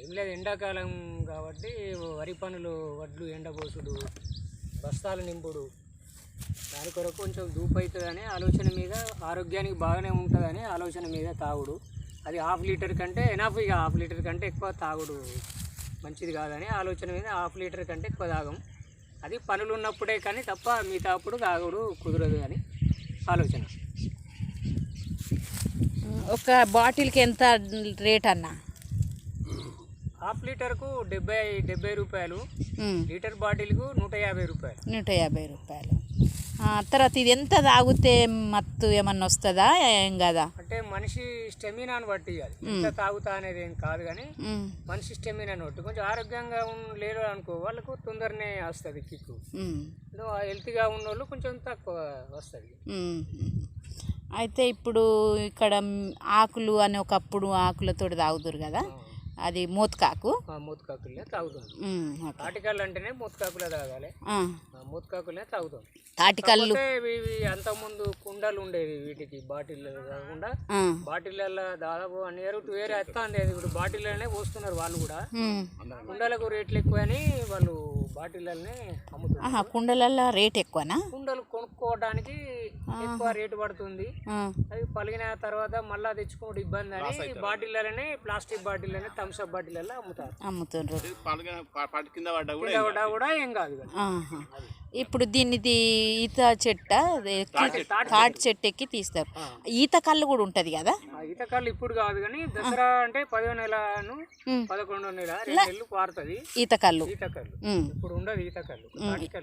ఏం లేదు ఎండాకాలం కాబట్టి వరి పనులు వడ్లు ఎండబోసుడు బస్తాలు నింపుడు. దాని కొరకు కొంచెం దూపు అవుతుందని ఆలోచన మీద ఆరోగ్యానికి బాగానే ఉంటుందని ఆలోచన మీద తాగుడు. అది హాఫ్ లీటర్ కంటే ఎనాఫ్ ఇక హాఫ్ లీటర్ కంటే ఎక్కువ తాగుడు. మంచిది కాదని ఆలోచన మీద హాఫ్ లీటర్ కంటే ఎక్కువ తాగం. అది పనులు ఉన్నప్పుడే కానీ తప్ప మిగతా అప్పుడు తాగుడు కుదరదు అని ఆలోచన. ఒక బాటిల్కి ఎంత రేట్ అన్న? హాఫ్ లీటర్కు డెబ్బై డెబ్బై రూపాయలు లీటర్ బాటిల్కు నూట యాభై రూపాయలు. నూట యాభై రూపాయలు. ఆ, తర్వాత ఇది ఎంత తాగితే మత్తు ఏమన్నా వస్తుందా? ఏం కదా? అంటే మనిషి స్టెమినాను బట్టి అది ఎంత తాగుతా అనేది ఏం కాదు కానీ మనిషి స్టెమినాను బట్టి కొంచెం ఆరోగ్యంగా లేరు అనుకో వాళ్ళకు తొందరనే వస్తుంది కిక్కు. హెల్త్గా ఉన్న వాళ్ళు కొంచెం తక్కువ వస్తుంది. అయితే ఇప్పుడు ఇక్కడ ఆకులు అని ఒకప్పుడు ఆకులతో తాగుదురు కదా? అది మూతకాకు. మూతకాకులనే తాగుతాం. తాటికల్లు అంటేనే మూతకాకులే తాగాలి. మూతకాకులనే తాగుతాం. తాటికల్లు. కాకపోతే ఇవి అంతకుముందు కుండలు ఉండేవి వీటికి బాటిల్ కాకుండా. బాటిళ్ళల్లో దాదాపు వన్ ఇయర్ టూ ఇయర్ వస్తుంది అది ఇప్పుడు బాటిల్లోనే పోస్తున్నారు వాళ్ళు కూడా. కుండలకు రేట్లు ఎక్కువ అని వాళ్ళు బాటిళ్ళనే అమ్ముతున్నారు. కుండలల్లో రేట్ ఎక్కువనా? కుండలు కొనుక్కోవడానికి ఎక్కువ రేటు పడుతుంది. అవి పలిగిన తర్వాత మళ్ళా తెచ్చుకోవడం ఇబ్బంది అని బాటిళ్ళనే ప్లాస్టిక్ బాటిళ్ళనే థమ్స్ అప్ బాటిళ్ళలో అమ్ముతారు కింద పడ్డా కూడా కింద పడ్డా కూడా ఏం కాదు. ఇప్పుడు దీనిది ఈత చెట్ట తాటి చెట్టు. ఎక్కి తీస్తారు. ఈత కళ్ళు కూడా ఉంటది కదా? ఆ ఈత కళ్ళు ఇప్పుడు కాదు కానీ దసరా అంటే పదో నెలను. పదకొండో నెల రెండు నెలలు పారుతుంది ఈత కళ్ళు. ఈత కళ్ళు. ఇప్పుడు ఉండదు ఈత కళ్ళు.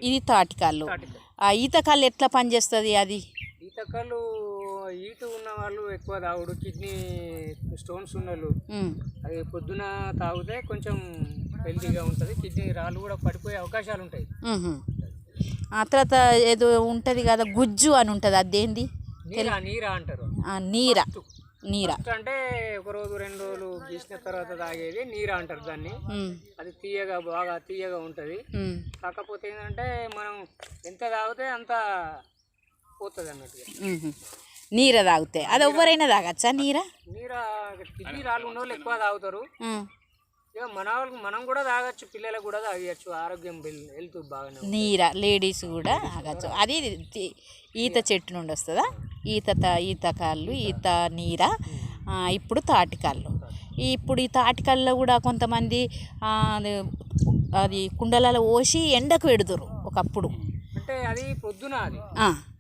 ఇది తాటి కళ్ళు. తాటికల్లు ఆ ఈత కళ్ళు ఎట్లా పనిచేస్తుంది అది? ఈత కళ్ళు ఈటు ఉన్న వాళ్ళు ఎక్కువ తాగుడు కిడ్నీ స్టోన్స్ ఉన్న వాళ్ళు. అది పొద్దున తాగితే కొంచెం హెల్తీగా ఉంటుంది. కిడ్నీ రాళ్ళు కూడా పడిపోయే అవకాశాలు ఉంటాయి. ఆ తర్వాత ఏదో ఉంటది కదా గుజ్జు అని ఉంటది. అదేంది? నీరా నీరా అంటారు. ఆ, నీర. నీర. అంటే ఒక రోజు రెండు రోజులు గీసిన తర్వాత తాగేది నీరా అంటారు దాన్ని. అది తీయగా బాగా తీయగా ఉంటుంది. కాకపోతే ఏంటంటే మనం ఎంత తాగితే అంత పోతుంది అన్నట్టుగా. నీర తాగితే అది ఎవరైనా తాగచ్చా నీర? నీరా కిడ్నీ రాళ్ళు ఉన్న ఎక్కువ తాగుతారు. ఇక మన వాళ్ళకి మనం కూడా తాగొచ్చు పిల్లలకు కూడా తాగచ్చు ఆరోగ్యం హెల్త్ బాగానే. నీర లేడీస్ కూడా తాగచ్చు. అది ఈత చెట్టు నుండి వస్తుందా? ఈత ఈత కాళ్ళు ఈత. నీర ఇప్పుడు తాటికాళ్ళు ఇప్పుడు ఈ తాటికాళ్ళలో కూడా కొంతమంది అది కుండలలో పోసి ఎండకు పెడుతురు ఒకప్పుడు. అంటే అది పొద్దున అది.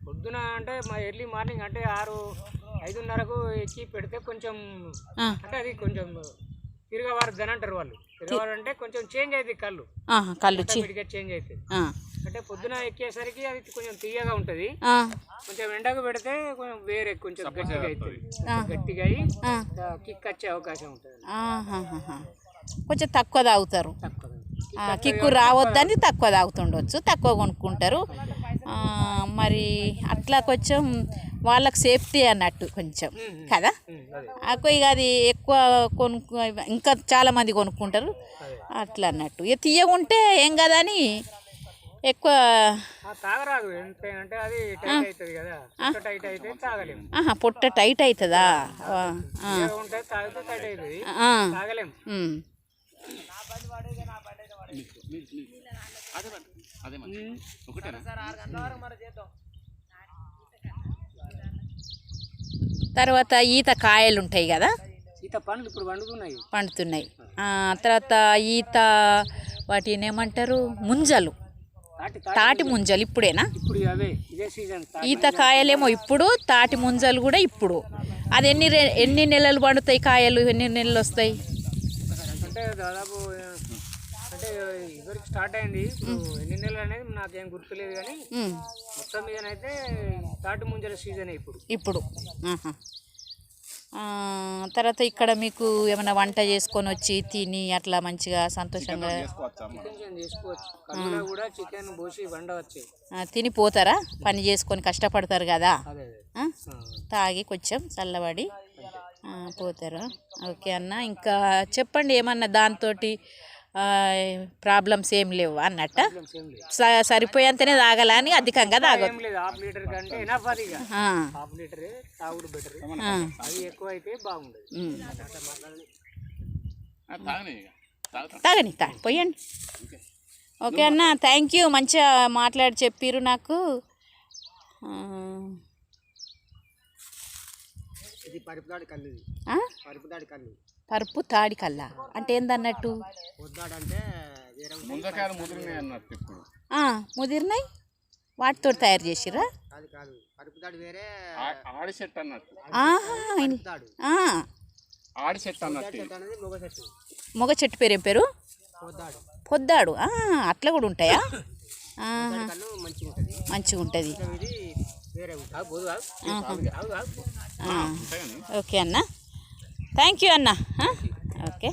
పొద్దున అంటే మా ఎర్లీ మార్నింగ్ అంటే ఆరు ఐదున్నరకు ఎక్కి పెడితే కొంచెం అంటే అది కొంచెం తిరగవారద్దని అంటారు వాళ్ళు. తిరగవారంటే కొంచెం చేంజ్ అవుతుంది కళ్ళు. కళ్ళు చేంజ్ అవుతుంది ఆ, అంటే పొద్దున ఎక్కేసరికి అది కొంచెం తీయగా ఉంటుంది. ఆ, కొంచెం ఎండకు పెడితే కొంచెం వేరే కొంచెం గట్టిగా అవుతుంది గట్టిగా అయ్యి ఆ. కిక్ వచ్చే అవకాశం ఉంటుంది. కొంచెం తక్కువ తాగుతారు. కిక్కు రావద్దని తక్కువ తాగుతుండొచ్చు తక్కువ కొనుక్కుంటారు. మరి అట్లా కొంచెం వాళ్ళకి సేఫ్టీ అన్నట్టు కొంచెం కదా? ఇక అది. ఎక్కువ కొనుక్కు ఇంకా చాలా మంది కొనుక్కుంటారు. అట్లా అన్నట్టు. ఇక తీయగుంటే ఏం కదా అని ఎక్కువ పొట్ట టైట్ అవుతుందా అదే అదే తర్వాత ఈత కాయలు ఉంటాయి కదా? ఈత పండ్లు ఇప్పుడు పండుతున్నాయి. పండుతున్నాయి. ఆ, తర్వాత ఈత వాటిని ఏమంటారు? ముంజలు. తాటి ముంజలు. ఇప్పుడేనా? ఇప్పుడు అవే ఇదే సీజన్. ఈత కాయలేమో ఇప్పుడు తాటి ముంజలు కూడా ఇప్పుడు. అది ఎన్ని రె- ఎన్ని నెలలు పండుతాయి కాయలు? ఎన్ని నెలలు వస్తాయి? అంటే దాదాపు ఆ, అంటే ఇవరికి స్టార్ట్ అయింది. ఇప్పుడు ఎన్ని నెలలు అనేది నాకేం గుర్తులేదు కానీ మొత్తం మీదనైతే తాటి ముంజల సీజన్ ఇప్పుడు. ఇప్పుడు. తర్వాత ఇక్కడ మీకు ఏమైనా వంట చేసుకొని వచ్చి తిని అట్లా మంచిగా సంతోషంగా తిని పోతారా? పని చేసుకొని కష్టపడతారు కదా? తాగి కొంచెం చల్లబడి పోతారు? ఓకే అన్న. ఇంకా చెప్పండి ఏమన్నా దాంతో ప్రాబ్లమ్స్ ఏం లేవు అన్నట్టు. సరిపోయేంతనే తాగలా అని అధికంగా తాగదు తాగని తా పోయండి. ఓకే. అన్న థ్యాంక్ యూ మంచిగా మాట్లాడి చెప్పారు నాకు. పరుపు తాడి కల్ల అంటే ఏందన్నట్టు? ముదిరినాయి వాటితో తయారు చేసిరా మొగ చెట్టు. పేరు ఏం పేరు? పొద్దాడు. అట్లా కూడా ఉంటాయా? మంచిగా ఉంటుంది ఓకే అన్న. థ్యాంక్ యూ అన్న. ఓకే.